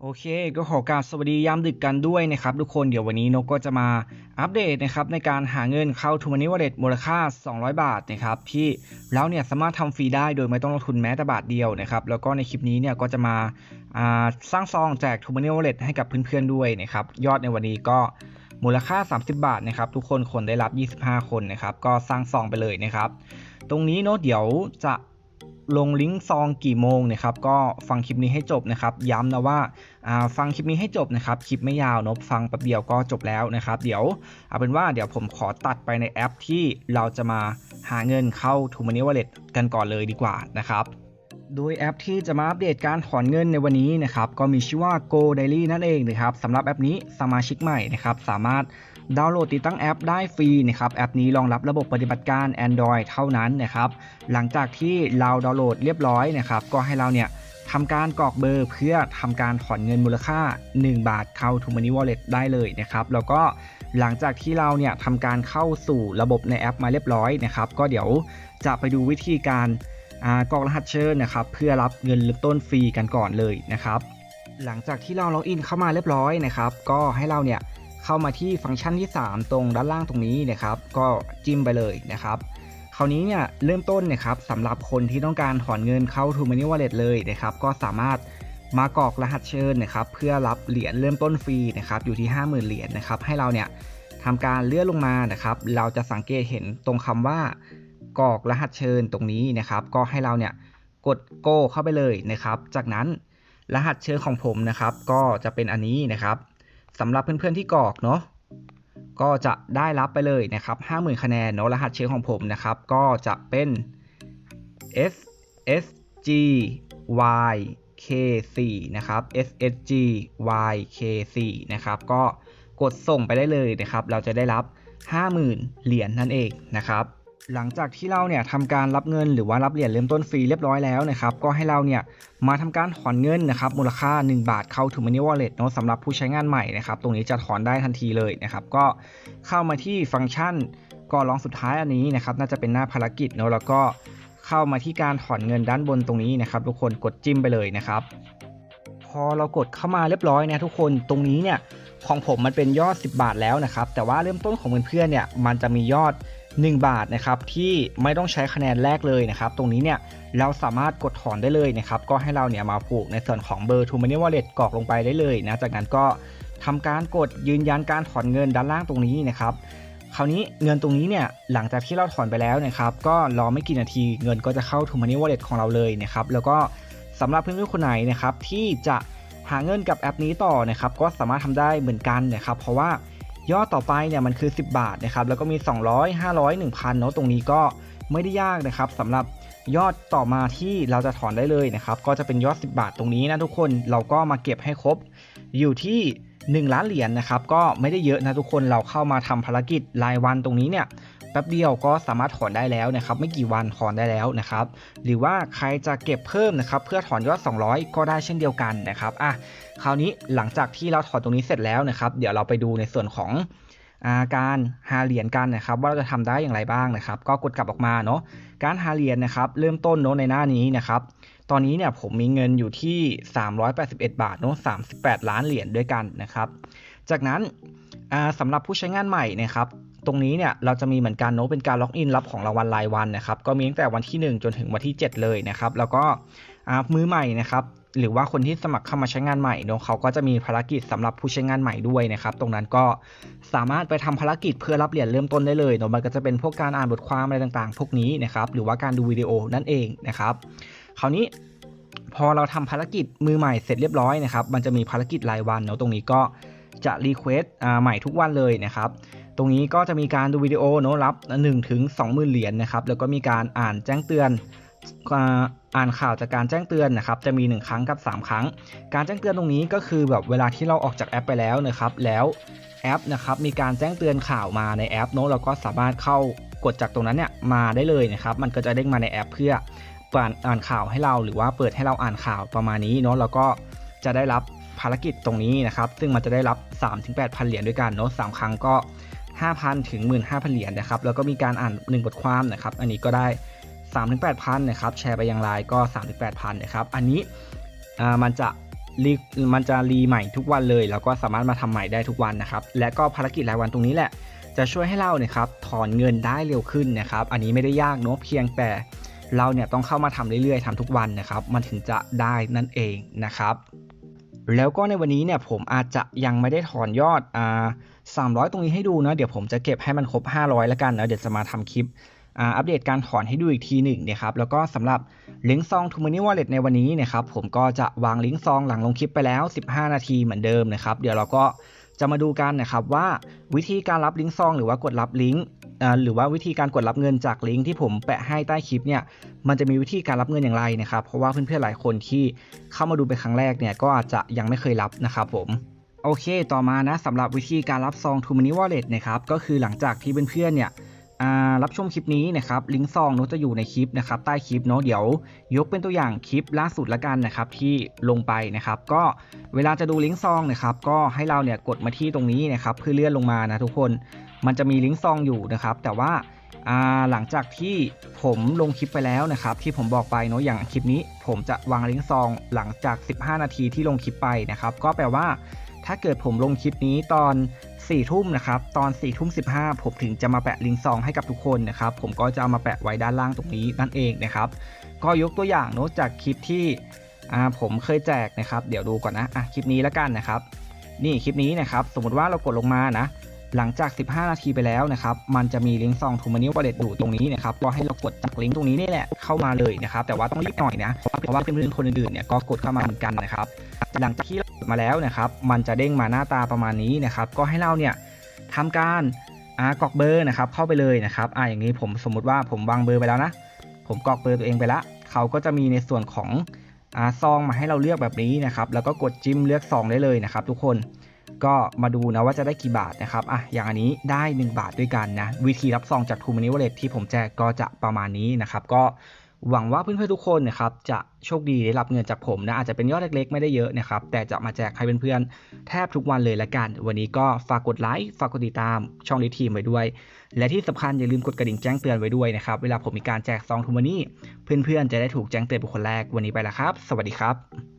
โอเค ก็ขอกราบสวัสดียามดึกกันด้วยนะครับทุกคนเดี๋ยววันนี้นกก็จะมาอัปเดตนะครับในการหาเงินเข้าทูมานิวอลเล็ตมูลค่า 200 บาทนะครับที่เราเนี่ยสามารถทำฟรีได้โดยไม่ต้องลงทุนแม้แต่บาทเดียวนะครับแล้วก็ในคลิปนี้เนี่ยก็จะมาาสร้างซองแจกทูมานิวอลเล็ตให้กับเพื่อนๆด้วยนะครับยอดในวันนี้ก็มูลค่า 30 บาทนะครับทุกคนคนได้รับ 25 คนนะครับก็สร้างซองไปเลยนะครับตรงนี้เนาะเดี๋ยวจะ ลงลิงก์ซองกี่โมงนะครับก็ฟังคลิปนี้ให้จบนะครับ ย้ำนะว่าาฟังคลิปนี้ให้จบนะครับคลิปไม่ยาวนอะฟังแป๊บเดียวก็จบแล้วนะครับ เดี๋ยวเอาเป็นว่าเดี๋ยวผมขอตัดไปในแอปที่เราจะมาหาเงินเข้า t o m o n e y Wallet กันก่อนเลยดีกว่านะครับโดยแอปที่จะมาอัปเดตการถอนเงินในวันนี้นะครับก็มีชื่อว่า Go Daily นั่นเองนะครับสำหรับแอปนี้สมาชิกใหม่นะครับสามารถ ดาวน์โหลดติดตั้งแอปได้ฟรีนะครับแอปนี้รองรับระบบปฏิบัติการ Android เท่านั้นนะครับหลังจากที่เราดาวน์โหลดเรียบร้อยนะครับก็ให้เราเนี่ยทำการกรอกเบอร์เพื่อทำการถอนเงินมูลค่า 1 บาทเข้า t o m o n e y Wallet ได้เลยนะครับแล้วก็หลังจากที่เราเนี่ยทำการเข้าสู่ระบบในแอปมาเรียบร้อยนะครับก็เดี๋ยวจะไปดูวิธีการกรอกรหัสเชิญนะครับเพื่อรับเงินเริ่มต้นฟรีกันก่อนเลยนะครับหลังจากที่เราล็อกอินเข้ามาเรียบร้อยนะครับก็ให้เราเนี่ย เข้ามาที่ฟังก์ชันที่ 3 ตรงด้านล่างตรงนี้นะครับ ก็จิ้มไปเลยนะครับคราวนี้เนี่ยเริ่มต้นนะครับสำหรับคนที่ต้องการถอนเงินเข้า t o m o n e y Wallet เลยนะครับ ก็สามารถมากรอกรหัสเชิญนะครับ เพื่อรับเหรียญเริ่มต้นฟรีนะครับอยู่ที่ 50,000 เหรียญนะครับ ให้เราเนี่ยทำการเลื่อนลงมานะครับ เราจะสังเกตเห็นตรงคำว่ากรอกรหัสเชิญตรงนี้นะครับ ก็ให้เราเนี่ยกดโก้เข้าไปเลยนะครับ จากนั้นรหัสเชิญของผมนะครับ ก็จะเป็นอันนี้นะครับ สำหรับเพื่อนๆที่กรอกเนาะก็จะได้รับไปเลยนะครับ 50,000 คะแนนเนาะรหัสเชิญของผมนะครับ ก็จะเป็น S S G Y K 4นะครับ S S G Y K 4นะครับ ก็กดส่งไปได้เลยนะครับ เราจะได้รับ 50,000 เหรียญนั่นเองนะครับ หลังจากที่เราเนี่ยทำการรับเงินหรือว่ารับเหรียญเริ่มต้นฟรีเรียบร้อยแล้วนะครับก็ให้เราเนี่ยมาทำการถอนเงินนะครับมูลค่า 1 บาทเข้าถึง Money Wallet เนาะสำหรับผู้ใช้งานใหม่นะครับตรงนี้จะถอนได้ทันทีเลยนะครับก็เข้ามาที่ฟังก์ชันก็ลองสุดท้ายอันนี้นะครับน่าจะเป็นหน้าภารกิจเนาะแล้วก็เข้ามาที่การถอนเงินด้านบนตรงนี้นะครับทุกคนกดจิ้มไปเลยนะครับพอเรากดเข้ามาเรียบร้อยนะทุกคนตรงนี้เนี่ยของผมมันเป็นยอด 10 บาทแล้วนะครับแต่ว่าเริ่มต้นของเพื่อนๆเนี่ยมันจะมียอด 1 บาทนะครับที่ไม่ต้องใช้คะแนนแรกเลยนะครับ ตรงนี้เนี่ยเราสามารถกดถอนได้เลยนะครับ ก็ให้เราเนี่ยมาผูกในส่วนของเบอร์ t o Money Wallet กรอกลงไปได้เลยนะจากนั้นก็ทำการกดยืนยันการถอนเงินด้านล่างตรงนี้นะครับคราวนี้เงินตรงนี้เนี่ยหลังจากที่เราถอนไปแล้วนะครับ ก็รอไม่กี่นาทีเงินก็จะเข้า t o Money Wallet ของเราเลยนะครับแล้วก็สำหรับเพื่อนๆคนไหนนะครับที่จะหาเงินกับแอปนี้ต่อนะครับ ก็สามารถทำได้เหมือนกันนะครับ เพราะว่า ยอดต่อไปเนี่ยมันคือ 10 บาทนะครับแล้วก็มี 200 500 1,000เนาะตรงนี้ก็ไม่ได้ยากนะครับสำหรับยอดต่อมาที่เราจะถอนได้เลยนะครับก็จะเป็นยอด 10 บาทตรงนี้นะทุกคนเราก็มาเก็บให้ครบ อยู่ที่ 1 ล้านเหรียญนะครับก็ไม่ได้เยอะนะทุกคนเราเข้ามาทำภารกิจรายวันตรงนี้เนี่ย แป๊บเดียวก็สามารถถอนได้แล้วนะครับไม่กี่วันถอนได้แล้วนะครับหรือว่าใครจะเก็บเพิ่มนะครับเพื่อถอนยอด 200 ก็ได้เช่นเดียวกันนะครับอะคราวนี้หลังจากที่เราถอนตรงนี้เสร็จแล้วนะครับ เดี๋ยวเราไปดูในส่วนของาการหาเหรียญกันนะครับ ว่าเราจะทำได้อย่างไรบ้างนะครับ ก็กดกลับออกมาเนาะการหาเหรียญนะครับ เริ่มต้นเนาะในหน้านี้นะครับ ตอนนี้เนี่ยผมมีเงินอยู่ที่ 381 บาทเนาะ38 ล้านเหรียญด้วยกันนะครับ จากนั้นอ่าสำหรับผู้ใช้งานใหม่นะครับ ตรงนี้เนี่ยเราจะมีเหมือนกันเนาะเป็นการล็อกอินรับของรางวัลรายวันนะครับก็มีตั้งแต่วันที่ 1 จนถึงวันที่ 7 เลยนะครับแล้วก็มือใหม่นะครับหรือว่าคนที่สมัครเข้ามาใช้งานใหม่เนาะเขาก็จะมีภารกิจสำหรับผู้ใช้งานใหม่ด้วยนะครับตรงนั้นก็สามารถไปทำภารกิจเพื่อรับเหรียญเริ่มต้นได้เลยเนาะมันก็จะเป็นพวกการอ่านบทความอะไรต่างๆ พวกนี้นะครับหรือว่าการดูวิดีโอนั่นเองนะครับคราวนี้พอเราทำภารกิจมือใหม่เสร็จเรียบร้อยนะครับมันจะมีภารกิจรายวันเนาะตรงนี้ก็จะรีเควสต์ใหม่ทุกวันเลยนะครับ ตรงนี้ก็จะมีการดูวิดีโอเนาะรับ1ถึง20,000เหรียญนะครับแล้วก็มีการอ่านแจ้งเตือนอ่านข่าวจากการแจ้งเตือนนะครับจะมี 1 ครั้งกับ 3 ครั้ง การแจ้งเตือนตรงนี้ก็คือแบบเวลาที่เราออกจากแอปไปแล้วนะครับ แล้วแอปนะครับมีการแจ้งเตือนข่าวมาในแอปเนาะเราก็สามารถเข้ากดจากตรงนั้นเนี่ยมาได้เลยนะครับมันก็จะเด้งมาในแอปเพื่ออ่านอ่านข่าวให้เราหรือว่าเปิดให้เราอ่านข่าวประมาณนี้เนาะแล้วก็จะได้รับภารกิจตรงนี้นะครับซึ่งมันจะได้รับ 3-8,000 เหรียญด้วยกันเนาะสามครั้งก็ 5,000 ถึง 15,000 เหรียญนะครับ แล้วก็มีการอ่าน 1 บทความนะครับ อันนี้ก็ได้ 3-8,000 นะครับ แชร์ไปยังไลน์ก็ 3-8,000 นะครับ อันนี้มันจะรีมันจะรีใหม่ทุกวันเลย แล้วก็สามารถมาทำใหม่ได้ทุกวันนะครับ และก็ภารกิจรายวันตรงนี้แหละ จะช่วยให้เราเนี่ยครับถอนเงินได้เร็วขึ้นนะครับ อันนี้ไม่ได้ยากเนาะเพียงแต่เราเนี่ยต้องเข้ามาทำเรื่อยๆทำทุกวันนะครับ มันถึงจะได้นั่นเองนะครับ แล้วก็ในวันนี้เนี่ยผมอาจจะยังไม่ได้ถอนยอดอ่า300ตรงนี้ให้ดูนะเดี๋ยวผมจะเก็บให้มันครบ 500 แล้วกันนะเดี๋ยวจะมาทำคลิปอ่าอัปเดตการถอนให้ดูอีกทีหนึ่งนะครับแล้วก็สำหรับลิงก์ซองทูมานี่วอลเล็ตในวันนี้นะครับผมก็จะวางลิงก์ซองหลังลงคลิปไปแล้ว 15 นาทีเหมือนเดิมนะครับเดี๋ยวเราก็จะมาดูกันนะครับว่าวิธีการรับลิงก์ซองหรือว่ากดรับลิงก์ หรือว่าวิธีการกดรับเงินจากลิงก์ที่ผมแปะให้ใต้คลิปเนี่ยมันจะมีวิธีการรับเงินอย่างไรนะครับเพราะว่าเพื่อนๆหลายคนที่เข้ามาดูเป็นครั้งแรกเนี่ยก็อาจจะยังไม่เคยรับนะครับผมโอเค ต่อมานะสำหรับวิธีการรับซอง t o Money Wallet นะครับก็คือหลังจากที่เพื่อนๆเนี่ยรับชมคลิปนี้นะครับลิงก์ซองนอะจะอยู่ในคลิปนะครับใต้คลิปเนาะเดี๋ยวยกเป็นตัวอย่างคลิปล่าสุดละกันนะครับที่ลงไปนะครับ ก็เวลาจะดูลิงก์ซองนะครับก็ให้เราเนี่ยกดมาที่ตรงนี้นะครับเพื่อเลื่อนลงมานะทุกคน มันจะมีลิงก์ซองอยู่นะครับ แต่ว่าาหลังจากที่ผมลงคลิปไปแล้วนะครับ ที่ผมบอกไปเนาะอย่างคลิปนี้ ผมจะวางลิงก์ซองหลังจาก 15 นาทีที่ลงคลิปไปนะครับ ก็แปลว่า ถ้าเกิดผมลงคลิปนี้ตอน4ี่ทุ่มนะครับ ตอน4ี่ทุ่มสิผมถึงจะมาแปะลิงก์ซองให้กับทุกคนนะครับ ผมก็จะเอามาแปะไว้ด้านล่างตรงนี้นั่นเองนะครับ ก็ยกตัวอย่างเนอะจากคลิปที่ผมเคยแจกนะครับ เดี๋ยวดูก่อนนะอะคลิปนี้แล้วกันนะครับ นี่คลิปนี้นะครับ สมมติว่าเรากดลงมานะ หลังจาก 15 นาทีไปแล้วนะครับมันจะมีลิงก์ซองทูมานิวอลเล็ตอยู่ตรงนี้นะครับก็ให้เรากดจากลิงก์ตรงนี้นี่แหละเข้ามาเลยนะครับแต่ว่าต้องรีบหน่อยนะเพราะว่าเพื่อนๆคนอื่นๆเนี่ยก็กดเข้ามาเหมือนกันนะครับหลังจากที่เรากดมาแล้วนะครับมันจะเด้งมาหน้าตาประมาณนี้นะครับก็ให้เราเนี่ยทำการอ่ากรอกเบอร์นะครับเข้าไปเลยนะครับอ่าอย่างนี้ผมสมมุติว่าผมวางเบอร์ไปแล้วนะ ผมกรอกเบอร์ตัวเองไปละเขาก็จะมีในส่วนของอ่าซองมาให้เราเลือกแบบนี้นะครับ แล้วก็กดจิ้มเลือกซองได้เลยนะครับทุกคน ก็มาดูนะว่าจะได้กี่บาทนะครับอะอย่างอันนี้ได้ 1 บาทด้วยกันนะวิธีรับซองจาก t ู Money Wallet ที่ผมแจกก็จะประมาณนี้นะครับก็หวังว่าเพื่อนๆทุกคนนะครับจะโชคดีได้รับเงินจากผมนะอาจจะเป็นยอดเล็กๆ ไม่ได้เยอะนะครับแต่จะมาแจกให้เพื่อนๆแทบทุกวันเลยละกัน วันนี้ก็ฝากกดไลค์ฝากกดติดตามช่องลิทีมไว้ด้วย และที่สำคัญอย่าลืมกดกระดิ่งแจ้งเตือนไว้ด้วยนะครับเวลาผมมีการแจกซองทูมานี่เพื่อนๆจะได้ถูกแจ้งเตือนเป็นคนแรกวันนี้ไปแล้วครับ สวัสดีครับ